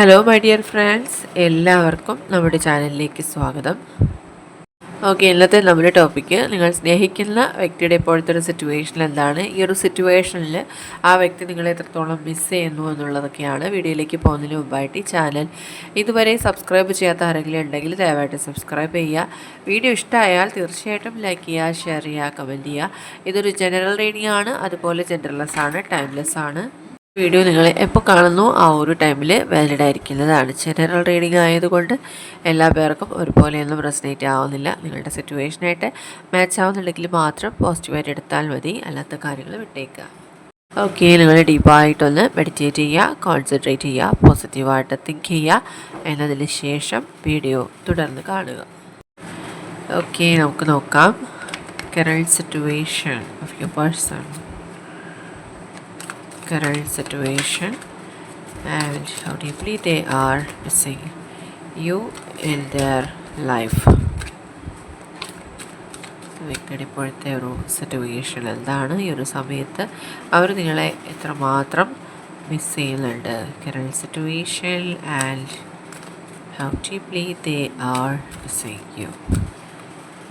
Hello my dear friends എല്ലാവർക്കും നമ്മുടെ ചാനലിലേക്ക് സ്വാഗതം. ഓക്കെ ഇന്നത്തെ നമ്മുടെ ടോപ്പിക്ക് നിങ്ങൾ സ്നേഹിക്കുന്ന വ്യക്തിയുടെ ഇപ്പോഴത്തെ ഒരു സിറ്റുവേഷൻ എന്താണ്? ഈ ഒരു സിറ്റുവേഷനിൽ ആ വ്യക്തി നിങ്ങളെ എത്രത്തോളം മിസ് ചെയ്യുന്നു എന്നുള്ളതൊക്കെയാണ് വീഡിയോയിലേക്ക് പോകുന്നതിന് മുമ്പായിട്ട് ഈ ചാനൽ ഇതുവരെ സബ്സ്ക്രൈബ് ചെയ്യാത്ത ആരെങ്കിലും ഉണ്ടെങ്കിൽ ദയവായിട്ട് സബ്സ്ക്രൈബ് ചെയ്യുക. വീഡിയോ ഇഷ്ടമായാൽ തീർച്ചയായിട്ടും ലൈക്ക് ചെയ്യുക ഷെയർ ചെയ്യുക കമന്റ് ചെയ്യുക. ഇതൊരു ജനറൽ റീഡിംഗ് ആണ്. അതുപോലെ ജനറൽലെസ് ആണ് ടൈംലെസ് ആണ്. വീഡിയോ നിങ്ങൾ എപ്പോൾ കാണുന്നു ആ ഒരു ടൈമിൽ വാലിഡ് ആയിരിക്കുന്നതാണ്. ജനറൽ റീഡിംഗ് ആയതുകൊണ്ട് എല്ലാ പേർക്കും ഒരുപോലെയൊന്നും പ്രസനേറ്റ് ആവുന്നില്ല. നിങ്ങളുടെ സിറ്റുവേഷനായിട്ട് മാച്ച് ആവുന്നുണ്ടെങ്കിൽ മാത്രം പോസിറ്റീവായിട്ട് എടുത്താൽ മതി. അല്ലാത്ത കാര്യങ്ങൾ വിട്ടേക്കുക. ഓക്കെ നിങ്ങൾ ഡീപ്പായിട്ടൊന്ന് മെഡിറ്റേറ്റ് ചെയ്യുക കോൺസെൻട്രേറ്റ് ചെയ്യുക പോസിറ്റീവായിട്ട് തിങ്ക് ചെയ്യുക. എന്നതിന് ശേഷം വീഡിയോ തുടർന്ന് കാണുക. ഓക്കെ നമുക്ക് നോക്കാം. Current situation of your person current situation. And how deeply they are missing you in their life. വ്യക്തിയുടെ ഇപ്പോഴത്തെ ഒരു സിറ്റുവേഷൻ എന്താണ്? ഈ ഒരു സമയത്ത് അവർ നിങ്ങളെ എത്രമാത്രം മിസ് ചെയ്യുന്നുണ്ട്? Current situation and how deeply they are missing you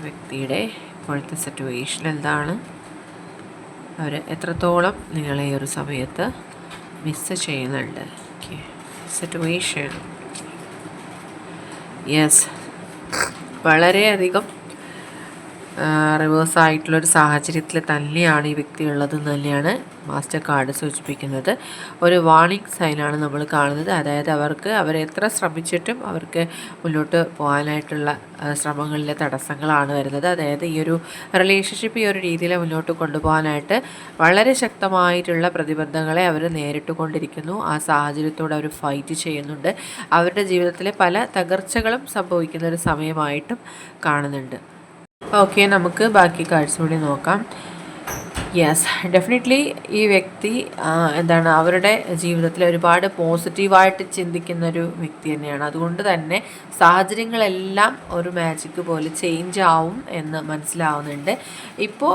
വ്യക്തിയുടെ ഇപ്പോഴത്തെ സിറ്റുവേഷൻ എന്താണ്? അവർ എത്രത്തോളം നിങ്ങളെ ഒരു സമയത്ത് മിസ് ചെയ്യുന്നുണ്ട്? സിറ്റുവേഷൻ യെസ് വളരെയധികം റിവേഴ്സായിട്ടുള്ളൊരു സാഹചര്യത്തിൽ തന്നെയാണ് ഈ വ്യക്തി ഉള്ളതെന്ന് തന്നെയാണ് മാസ്റ്റർ കാർഡ് സൂചിപ്പിക്കുന്നത്. ഒരു വാണിംഗ് സൈനാണ് നമ്മൾ കാണുന്നത്. അതായത് അവർക്ക് അവർ എത്ര ശ്രമിച്ചിട്ടും അവർക്ക് മുന്നോട്ട് പോകാനായിട്ടുള്ള ശ്രമങ്ങളിലെ തടസ്സങ്ങളാണ് വരുന്നത്. അതായത് ഈ ഒരു റിലേഷൻഷിപ്പ് ഈ ഒരു രീതിയിൽ മുന്നോട്ട് കൊണ്ടുപോകാനായിട്ട് വളരെ ശക്തമായിട്ടുള്ള പ്രതിബന്ധങ്ങളെ അവർ നേരിട്ട് കൊണ്ടിരിക്കുന്നു ആ സാഹചര്യത്തോട് അവർ ഫൈറ്റ് ചെയ്യുന്നുണ്ട്. അവരുടെ ജീവിതത്തിലെ പല തകർച്ചകളും സംഭവിക്കുന്ന ഒരു സമയമായിട്ടും കാണുന്നുണ്ട്. ഓക്കെ നമുക്ക് ബാക്കി കാഴ്ച കൂടി നോക്കാം. യെസ് ഡെഫിനറ്റ്ലി ഈ വ്യക്തി എന്താണ് അവരുടെ ജീവിതത്തിൽ ഒരുപാട് പോസിറ്റീവായിട്ട് ചിന്തിക്കുന്ന ഒരു വ്യക്തി തന്നെയാണ്. അതുകൊണ്ട് തന്നെ സാഹചര്യങ്ങളെല്ലാം ഒരു മാജിക് പോലെ ചേഞ്ച് ആവും എന്ന് മനസ്സിലാവുന്നുണ്ട്. ഇപ്പോൾ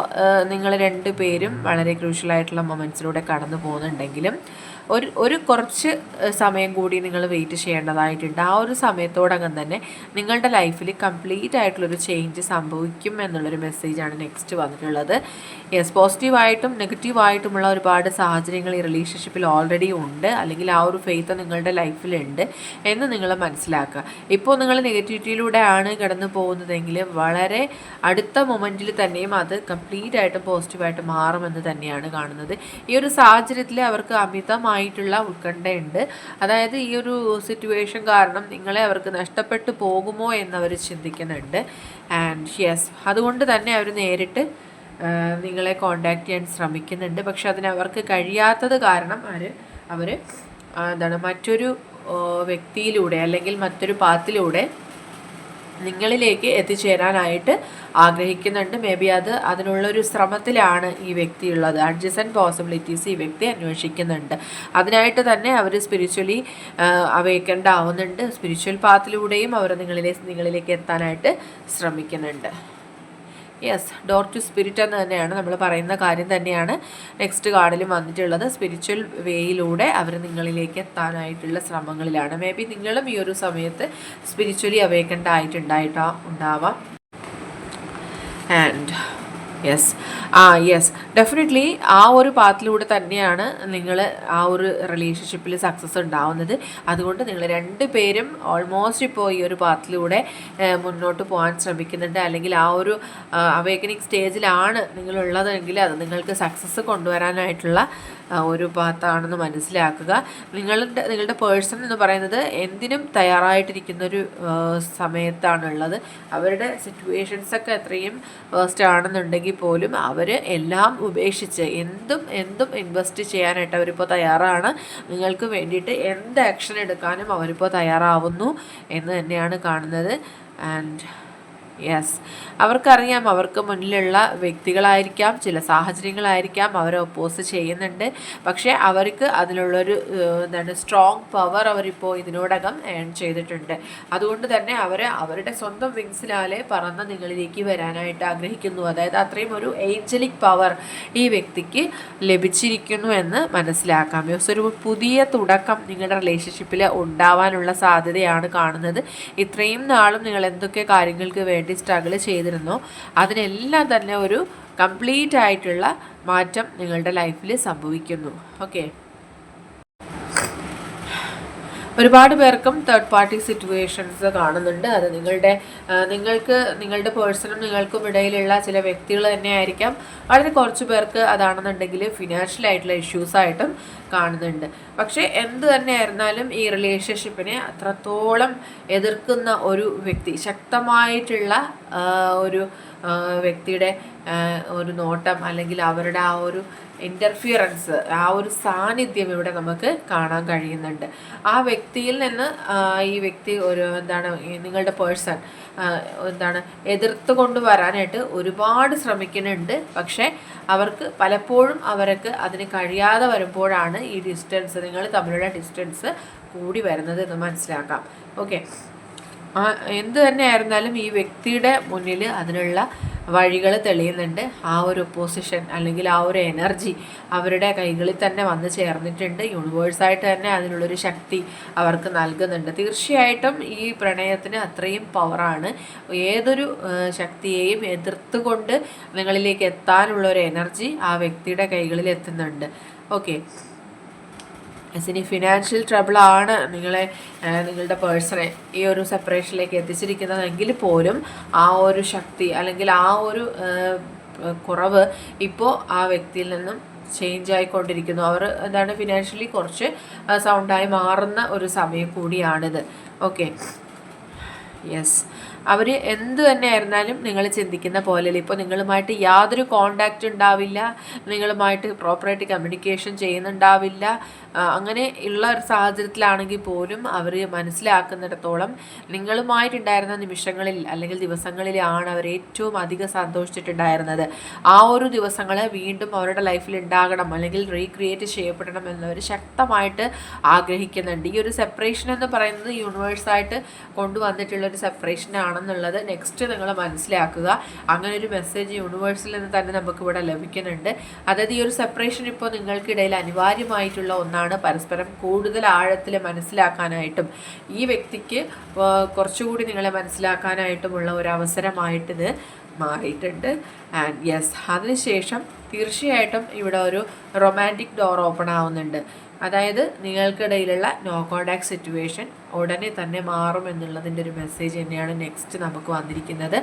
നിങ്ങൾ രണ്ടുപേരും വളരെ ക്രൂഷ്യലായിട്ടുള്ള മൊമെന്റ്സിലൂടെ കടന്നു പോകുന്നുണ്ടെങ്കിലും ഒരു ഒരു കുറച്ച് സമയം കൂടി നിങ്ങൾ വെയിറ്റ് ചെയ്യേണ്ടതായിട്ടുണ്ട്. ആ ഒരു സമയത്തോടകം തന്നെ നിങ്ങളുടെ ലൈഫിൽ കംപ്ലീറ്റ് ആയിട്ടുള്ളൊരു ചേഞ്ച് സംഭവിക്കും എന്നുള്ളൊരു മെസ്സേജാണ് നെക്സ്റ്റ് വന്നിട്ടുള്ളത്. യെസ് പോസിറ്റീവായിട്ടും നെഗറ്റീവായിട്ടുമുള്ള ഒരുപാട് സാഹചര്യങ്ങൾ ഈ റിലേഷൻഷിപ്പിൽ ഓൾറെഡി ഉണ്ട്. അല്ലെങ്കിൽ ആ ഒരു ഫെയ്ത്ത് നിങ്ങളുടെ ലൈഫിലുണ്ട് എന്ന് നിങ്ങൾ മനസ്സിലാക്കുക. ഇപ്പോൾ നിങ്ങൾ നെഗറ്റിവിറ്റിയിലൂടെയാണ് കടന്നു പോകുന്നതെങ്കിൽ വളരെ അടുത്ത മൊമെന്റിൽ തന്നെയും അത് കംപ്ലീറ്റ് ആയിട്ടും പോസിറ്റീവായിട്ട് മാറുമെന്ന് തന്നെയാണ് കാണുന്നത്. ഈ ഒരു സാഹചര്യത്തിൽ അവർക്ക് അമിതമായി ആയിട്ടുള്ള ഉത്കണ്ഠയുണ്ട്. അതായത് ഈ ഒരു സിറ്റുവേഷൻ കാരണം നിങ്ങളെ അവർക്ക് നഷ്ടപ്പെട്ടു പോകുമോ എന്നവർ ചിന്തിക്കുന്നുണ്ട്. ആൻഡ് യെസ് അതുകൊണ്ട് തന്നെ അവർ നേരിട്ട് നിങ്ങളെ കോണ്ടാക്ട് ചെയ്യാൻ ശ്രമിക്കുന്നുണ്ട്. പക്ഷെ അതിന് അവർക്ക് കഴിയാത്തത് കാരണം അവർ അവർ എന്താണ് മറ്റൊരു വ്യക്തിയിലൂടെ അല്ലെങ്കിൽ മറ്റൊരു പാത്തിലൂടെ നിങ്ങളിലേക്ക് എത്തിച്ചേരാനായിട്ട് ആഗ്രഹിക്കുന്നുണ്ട്. മേ ബി അത് അതിനുള്ളൊരു ശ്രമത്തിലാണ് ഈ വ്യക്തി ഉള്ളത് അഡ്ജസൻ പോസിബിലിറ്റീസ് ഈ വ്യക്തി അന്വേഷിക്കുന്നുണ്ട്. അതിനായിട്ട് തന്നെ അവർ സ്പിരിച്വലി അവേക്കൻഡ് ആവുന്നുണ്ട്. സ്പിരിച്വൽ പാത്തിലൂടെയും അവർ നിങ്ങളിലെ നിങ്ങളിലേക്ക് എത്താനായിട്ട് ശ്രമിക്കുന്നുണ്ട്. യെസ് ഡോർ ടു സ്പിരിറ്റ് എന്ന് തന്നെയാണ് നമ്മൾ പറയുന്ന കാര്യം തന്നെയാണ്. നെക്സ്റ്റ് കാർഡിലും വന്നിട്ടുള്ളത് സ്പിരിച്വൽ വേയിലൂടെ അവർ നിങ്ങളിലേക്ക് എത്താനായിട്ടുള്ള ശ്രമങ്ങളിലാണ്. മേ ബി നിങ്ങളും ഈ ഒരു സമയത്ത് സ്പിരിച്വലി അവേക്കൻഡ് ആയിട്ടുണ്ടായിട്ടാ ഉണ്ടാവാം. And yes ah yes definitely ആ ഒരു പാത്തിലൂടെ തന്നെയാണ് നിങ്ങൾ ആ ഒരു റിലേഷൻഷിപ്പിൽ സക്സസ് ഉണ്ടാവുന്നത്. അതുകൊണ്ട് നിങ്ങൾ രണ്ട് പേരും ഓൾമോസ്റ്റ് ഇപ്പോൾ ഈ ഒരു പാത്തിലൂടെ മുന്നോട്ട് പോകാൻ ശ്രമിക്കുന്നുണ്ട്. അല്ലെങ്കിൽ ആ ഒരു അവേക്കനിങ് സ്റ്റേജിലാണ് നിങ്ങളുള്ളതെങ്കിൽ അത് നിങ്ങൾക്ക് സക്സസ് കൊണ്ടുവരാനായിട്ടുള്ള ഒരു ഭാഗത്താണെന്ന് മനസ്സിലാക്കുക. നിങ്ങളുടെ നിങ്ങളുടെ പേഴ്സൺ എന്ന് പറയുന്നത് എന്തിനും തയ്യാറായിട്ടിരിക്കുന്ന ഒരു സമയത്താണുള്ളത്. അവരുടെ സിറ്റുവേഷൻസൊക്കെ എത്രയും വേസ്റ്റ് ആണെന്നുണ്ടെങ്കിൽ പോലും അവർ എല്ലാം ഉപേക്ഷിച്ച് എന്തും എന്തും ഇൻവെസ്റ്റ് ചെയ്യാനായിട്ട് അവരിപ്പോൾ തയ്യാറാണ്. നിങ്ങൾക്ക് വേണ്ടിയിട്ട് എന്ത് ആക്ഷൻ എടുക്കാനും അവരിപ്പോൾ തയ്യാറാവുന്നു എന്ന് തന്നെയാണ് കാണുന്നത്. ആൻഡ് യെസ് അവർക്കറിയാം അവർക്ക് മുന്നിലുള്ള വ്യക്തികളായിരിക്കാം ചില സാഹചര്യങ്ങളായിരിക്കാം അവരെ ഒപ്പോസ് ചെയ്യുന്നുണ്ട്. പക്ഷേ അവർക്ക് അതിനുള്ളൊരു എന്താണ് സ്ട്രോങ് പവർ അവരിപ്പോൾ ഇതിനോടകം ഏൺ ചെയ്തിട്ടുണ്ട്. അതുകൊണ്ട് തന്നെ അവർ അവരുടെ സ്വന്തം വിങ്സിലാലെ പറന്ന് നിങ്ങളിലേക്ക് വരാനായിട്ട് ആഗ്രഹിക്കുന്നു. അതായത് അത്രയും ഒരു ഏഞ്ചലിക് പവർ ഈ വ്യക്തിക്ക് ലഭിച്ചിരിക്കുന്നു എന്ന് മനസ്സിലാക്കാം. യെസ് ഒരു പുതിയ തുടക്കം നിങ്ങളുടെ റിലേഷൻഷിപ്പിൽ ഉണ്ടാവാനുള്ള സാധ്യതയാണ് കാണുന്നത്. ഇത്രയും നാളും നിങ്ങൾ എന്തൊക്കെ കാര്യങ്ങൾക്ക് വേണ്ടി വേണ്ടി സ്ട്രഗിൾ ചെയ്തിരുന്നോ. അതിനെല്ലാം തന്നെ ഒരു കംപ്ലീറ്റ് ആയിട്ടുള്ള മാറ്റം നിങ്ങളുടെ ലൈഫിൽ സംഭവിക്കുന്നു. ഓക്കെ ഒരുപാട് പേർക്കും തേർഡ് പാർട്ടി സിറ്റുവേഷൻസ് കാണുന്നുണ്ട്. അത് നിങ്ങളുടെ നിങ്ങൾക്ക് നിങ്ങളുടെ പേഴ്സണും നിങ്ങൾക്കും ഇടയിലുള്ള ചില വ്യക്തികൾ തന്നെ ആയിരിക്കാം. വളരെ കുറച്ച് പേർക്ക് അതാണെന്നുണ്ടെങ്കിൽ ഫിനാൻഷ്യൽ ആയിട്ടുള്ള ഇഷ്യൂസ് ആയിട്ടും കാണുന്നുണ്ട്. പക്ഷേ എന്ത് തന്നെ ആയിരുന്നാലും ഈ റിലേഷൻഷിപ്പിനെ അത്രത്തോളം എതിർക്കുന്ന ഒരു വ്യക്തി ശക്തമായിട്ടുള്ള ഒരു വ്യക്തിയുടെ ഒരു നോട്ടം അല്ലെങ്കിൽ അവരുടെ ആ ഒരു ഇന്റർഫിയറൻസ് ആ ഒരു സാന്നിധ്യം ഇവിടെ നമുക്ക് കാണാൻ കഴിയുന്നുണ്ട്. ആ വ്യക്തിയിൽ നിന്ന് ഈ വ്യക്തി ഒരു എന്താണ് നിങ്ങളുടെ പേഴ്സൺ എന്താണ് എതിർത്ത് കൊണ്ടുവരാനായിട്ട് ഒരുപാട് ശ്രമിക്കുന്നുണ്ട്. പക്ഷേ അവർക്ക് പലപ്പോഴും അവർക്ക് അതിന് കഴിയാതെ വരുമ്പോഴാണ് ഈ ഡിസ്റ്റൻസ് നിങ്ങൾ തമ്മിലുള്ള ഡിസ്റ്റൻസ് കൂടി വരുന്നത് എന്ന് മനസ്സിലാക്കാം. ഓക്കെ എന്ത് തന്നെ ആയിരുന്നാലും ഈ വ്യക്തിയുടെ മുന്നിൽ അതിനുള്ള വഴികൾ തെളിയുന്നുണ്ട്. ആ ഒരു പൊസിഷൻ അല്ലെങ്കിൽ ആ ഒരു എനർജി അവരുടെ കൈകളിൽ തന്നെ വന്നു ചേർന്നിട്ടുണ്ട്. യൂണിവേഴ്സായിട്ട് തന്നെ അതിനുള്ളൊരു ശക്തി അവർക്ക് നൽകുന്നുണ്ട്. തീർച്ചയായിട്ടും ഈ പ്രണയത്തിന് അത്രയും പവറാണ് ഏതൊരു ശക്തിയെയും എതിർത്തുകൊണ്ട് നിങ്ങളിലേക്ക് എത്താനുള്ള ഒരു എനർജി ആ വ്യക്തിയുടെ കൈകളിൽ എത്തുന്നുണ്ട്. ഓക്കെ എസ് ഇനി ഫിനാൻഷ്യൽ ട്രബിളാണ് നിങ്ങളെ നിങ്ങളുടെ പേഴ്സണെ ഈ ഒരു സെപ്പറേഷനിലേക്ക് എത്തിച്ചിരിക്കുന്നതെങ്കിൽ പോലും ആ ഒരു ശക്തി അല്ലെങ്കിൽ ആ ഒരു കുറവ് ഇപ്പോൾ ആ വ്യക്തിയിൽ നിന്നും ചേഞ്ച് ആയിക്കൊണ്ടിരിക്കുന്നു. അവർ എന്താണ് ഫിനാൻഷ്യലി കുറച്ച് സൗണ്ടായി മാറുന്ന ഒരു സമയം കൂടിയാണിത്. ഓക്കെ യെസ് അവർ എന്ത് തന്നെ ആയിരുന്നാലും നിങ്ങൾ ചിന്തിക്കുന്ന പോലെ ഇപ്പോൾ നിങ്ങളുമായിട്ട് യാതൊരു കോണ്ടാക്റ്റ് ഉണ്ടാവില്ല. നിങ്ങളുമായിട്ട് പ്രോപ്പറായിട്ട് കമ്മ്യൂണിക്കേഷൻ ചെയ്യുന്നുണ്ടാവില്ല. അങ്ങനെ ഉള്ള ഒരു സാഹചര്യത്തിലാണെങ്കിൽ പോലും അവർ മനസ്സിലാക്കുന്നിടത്തോളം നിങ്ങളുമായിട്ടുണ്ടായിരുന്ന നിമിഷങ്ങളിൽ അല്ലെങ്കിൽ ദിവസങ്ങളിലാണ് അവർ ഏറ്റവും അധികം സന്തോഷിച്ചിട്ടുണ്ടായിരുന്നത്. ആ ഒരു ദിവസങ്ങൾ വീണ്ടും അവരുടെ ലൈഫിൽ ഉണ്ടാകണം അല്ലെങ്കിൽ റീക്രിയേറ്റ് ചെയ്യപ്പെടണം എന്നവർ ശക്തമായിട്ട് ആഗ്രഹിക്കുന്നുണ്ട്. ഈ ഒരു സെപ്പറേഷൻ എന്ന് പറയുന്നത് യൂണിവേഴ്സായിട്ട് കൊണ്ടുവന്നിട്ടുള്ള ഒരു സെപ്പറേഷൻ ആണെന്നുള്ളത് നെക്സ്റ്റ് നിങ്ങൾ മനസ്സിലാക്കുക. അങ്ങനെ ഒരു മെസ്സേജ് യൂണിവേഴ്സിൽ നിന്ന് തന്നെ നമുക്ക് ഇവിടെ ലഭിക്കുന്നുണ്ട്. അതായത് ഈ ഒരു സെപ്പറേഷൻ ഇപ്പോൾ നിങ്ങൾക്കിടയിൽ അനിവാര്യമായിട്ടുള്ള ഒന്നാണ്. പരസ്പരം കൂടുതൽ ആഴത്തിൽ മനസ്സിലാക്കാനായിട്ടും ഈ വ്യക്തിക്ക് കുറച്ചുകൂടി നിങ്ങളെ മനസ്സിലാക്കാനായിട്ടുമുള്ള ഒരു അവസരമായിട്ടിത് മാറിയിട്ടുണ്ട്. ആൻഡ് യെസ് അതിനുശേഷം തീർച്ചയായിട്ടും ഇവിടെ ഒരു റൊമാന്റിക് ഡോർ ഓപ്പൺ ആവുന്നുണ്ട്. അതായത് നിങ്ങൾക്കിടയിലുള്ള നോ കോണ്ടാക്ട് സിറ്റുവേഷൻ ഉടനെ തന്നെ മാറും എന്നുള്ളതിന്റെ ഒരു മെസ്സേജ് തന്നെയാണ് നെക്സ്റ്റ് നമുക്ക് വന്നിരിക്കുന്നത്.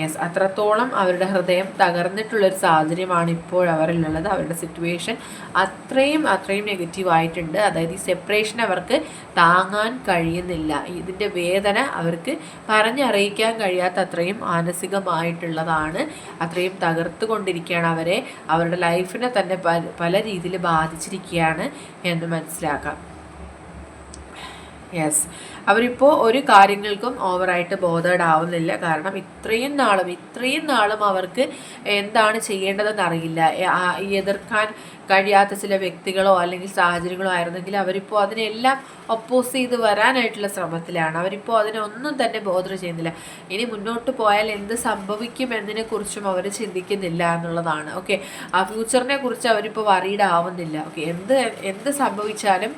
യെസ് അത്രത്തോളം അവരുടെ ഹൃദയം തകർന്നിട്ടുള്ളൊരു സാഹചര്യമാണ് ഇപ്പോൾ അവരിലുള്ളത്. അവരുടെ സിറ്റുവേഷൻ അത്രയും അത്രയും നെഗറ്റീവ് ആയിട്ടുണ്ട്. അതായത് ഈ സെപ്പറേഷൻ അവർക്ക് താങ്ങാൻ കഴിയുന്നില്ല. ഇതിന്റെ വേദന അവർക്ക് പറഞ്ഞറിയിക്കാൻ കഴിയാത്ത അത്രയും മാനസികമായിട്ടുള്ളതാണ്. അത്രയും തകർത്തുകൊണ്ടിരിക്കുകയാണ് അവരെ. അവരുടെ ലൈഫിനെ തന്നെ പല രീതിയിൽ ബാധിച്ചിരിക്കുകയാണ് എന്ന് മനസ്സിലാക്കാം. യെസ് അവരിപ്പോൾ ഒരു കാര്യങ്ങൾക്കും ഓവറായിട്ട് ബോധേഡ് ആവുന്നില്ല കാരണം ഇത്രയും നാളും ഇത്രയും നാളും അവർക്ക് എന്താണ് ചെയ്യേണ്ടതെന്ന് അറിയില്ല എതിർക്കാൻ കഴിയാത്ത ചില വ്യക്തികളോ അല്ലെങ്കിൽ സാഹചര്യങ്ങളോ ആയിരുന്നെങ്കിൽ അവരിപ്പോൾ അതിനെല്ലാം ഒപ്പോസ് ചെയ്ത് വരാനായിട്ടുള്ള ശ്രമത്തിലാണ്. അവരിപ്പോൾ അതിനൊന്നും തന്നെ ബോധന ചെയ്യുന്നില്ല. ഇനി മുന്നോട്ട് പോയാൽ എന്ത് സംഭവിക്കും എന്നതിനെക്കുറിച്ചും അവർ ചിന്തിക്കുന്നില്ല എന്നുള്ളതാണ്. ഓക്കെ ആ ഫ്യൂച്ചറിനെ കുറിച്ച് അവരിപ്പോൾ വറീഡ് ആവുന്നില്ല. ഓക്കെ എന്ത് എന്ത് സംഭവിച്ചാലും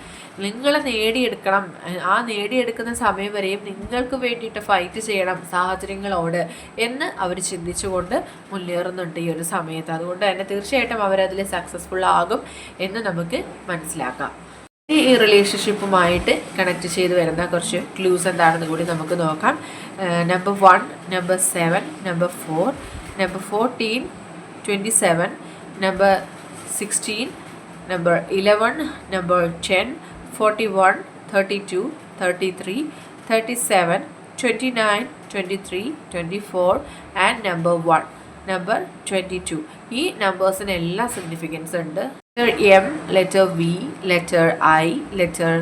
നിങ്ങളെ നേടിയെടുക്കണം. ആ നേടിയെടുക്കുന്ന സമയം വരെയും നിങ്ങൾക്ക് വേണ്ടിയിട്ട് ഫൈറ്റ് ചെയ്യണം സാഹചര്യങ്ങളോട് എന്ന് അവർ ചിന്തിച്ചുകൊണ്ട് മുന്നേറുന്നുണ്ട് ഈ ഒരു സമയത്ത്. അതുകൊണ്ട് തന്നെ തീർച്ചയായിട്ടും അവരതിൽ സക്സസ്ഫുൾ ആകും. എന്ന് നമുക്ക് മനസ്സിലാക്കാം. ഈ റിലേഷൻഷിപ്പുമായിട്ട് കണക്ട് ചെയ്ത് വരുന്ന കുറച്ച് ക്ലൂസ് എന്താണെന്ന് കൂടി നമുക്ക് നോക്കാം. Number one number seven number four number fourteen twenty seven number sixteen number eleven number ten forty one thirty two thirty three thirty seven twenty nine twenty three twenty four and number twenty two ഈ നമ്പേഴ്സിന് എല്ലാ significance ഉണ്ട് letter M letter V letter I letter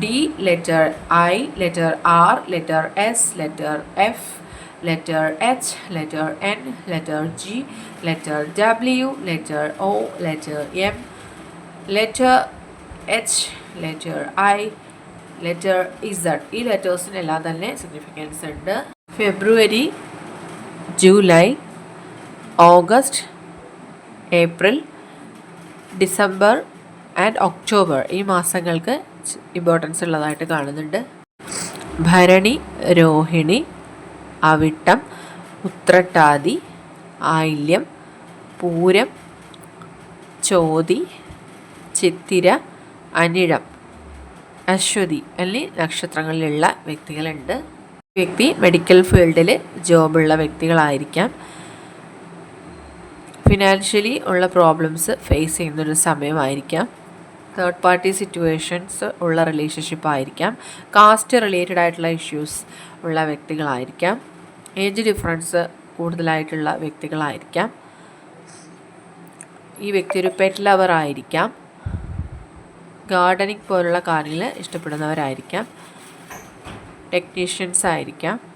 D letter I letter R letter S letter F letter H, letter N, letter G, letter W, letter O, letter M, letter H, letter I, letter Z ഈ ലെറ്റേഴ്സിനെല്ലാം തന്നെ significance ഉണ്ട് February July August April December and October ഈ മാസങ്ങൾക്ക് importance ഉള്ളതായിട്ട് കാണുന്നുണ്ട്. ഭരണി രോഹിണി അവിട്ടം ഉത്രട്ടാതി ആയില്യം പൂരം ചോതി ചിത്തിര അനിഴം അശ്വതി എന്നീ നക്ഷത്രങ്ങളിലുള്ള വ്യക്തികളുണ്ട്. വ്യക്തി മെഡിക്കൽ ഫീൽഡിൽ ജോബുള്ള വ്യക്തികളായിരിക്കാം. ഫിനാൻഷ്യലി ഉള്ള പ്രോബ്ലംസ് ഫേസ് ചെയ്യുന്നൊരു സമയമായിരിക്കാം. തേർഡ് പാർട്ടി സിറ്റുവേഷൻസ് ഉള്ള റിലേഷൻഷിപ്പ് ആയിരിക്കാം. കാസ്റ്റ് റിലേറ്റഡ് ആയിട്ടുള്ള ഇഷ്യൂസ് ഉള്ള വ്യക്തികളായിരിക്കാം. ഏജ് ഡിഫറൻസ് കൂടുതലായിട്ടുള്ള വ്യക്തികളായിരിക്കാം. ഈ വ്യക്തി ഒരു പെറ്റ് ലവർ ആയിരിക്കാം. ഗാർഡനിങ് പോലുള്ള കാര്യങ്ങൾ ഇഷ്ടപ്പെടുന്നവരായിരിക്കാം. ടെക്നീഷ്യൻസ് ആയിരിക്കാം.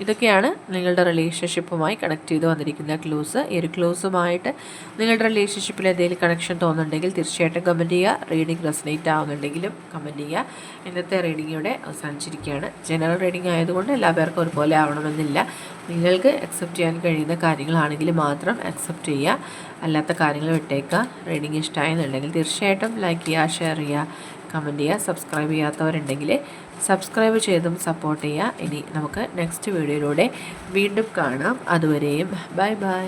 ഇതൊക്കെയാണ് നിങ്ങളുടെ റിലേഷൻഷിപ്പുമായി കണക്ട് ചെയ്ത് വന്നിരിക്കുന്ന ക്ലൂസ് ഈ ഒരു ക്ലൂസുമായിട്ട് നിങ്ങളുടെ റിലേഷൻഷിപ്പിൽ എന്തെങ്കിലും കണക്ഷൻ തോന്നുന്നുണ്ടെങ്കിൽ തീർച്ചയായിട്ടും കമന്റ് ചെയ്യുക. റീഡിംഗ് റെസനേറ്റ് ആവുന്നുണ്ടെങ്കിലും കമന്റ് ചെയ്യുക. ഇന്നത്തെ റീഡിംഗ് അവസാനിച്ചിരിക്കുകയാണ്. ജനറൽ റീഡിംഗ് ആയതുകൊണ്ട് എല്ലാ പേർക്കും ഒരുപോലെ ആവണമെന്നില്ല. നിങ്ങൾക്ക് അക്സെപ്റ്റ് ചെയ്യാൻ കഴിയുന്ന കാര്യങ്ങളാണെങ്കിൽ മാത്രം അക്സെപ്റ്റ് ചെയ്യുക. അല്ലാത്ത കാര്യങ്ങൾ വിട്ടേക്കുക. റീഡിംഗ് ഇഷ്ടമായെന്നുണ്ടെങ്കിൽ തീർച്ചയായിട്ടും ലൈക്ക് ചെയ്യുക ഷെയർ ചെയ്യുക കമന്റ് ചെയ്യുക സബ്സ്ക്രൈബ് ചെയ്യാത്തവരുണ്ടെങ്കിൽ സബ്സ്ക്രൈബ് ചെയ്തും സപ്പോർട്ട് ചെയ്യുക. ഇനി നമുക്ക് നെക്സ്റ്റ് വീഡിയോയിലൂടെ വീണ്ടും കാണാം. അതുവരെയും ബൈ ബൈ.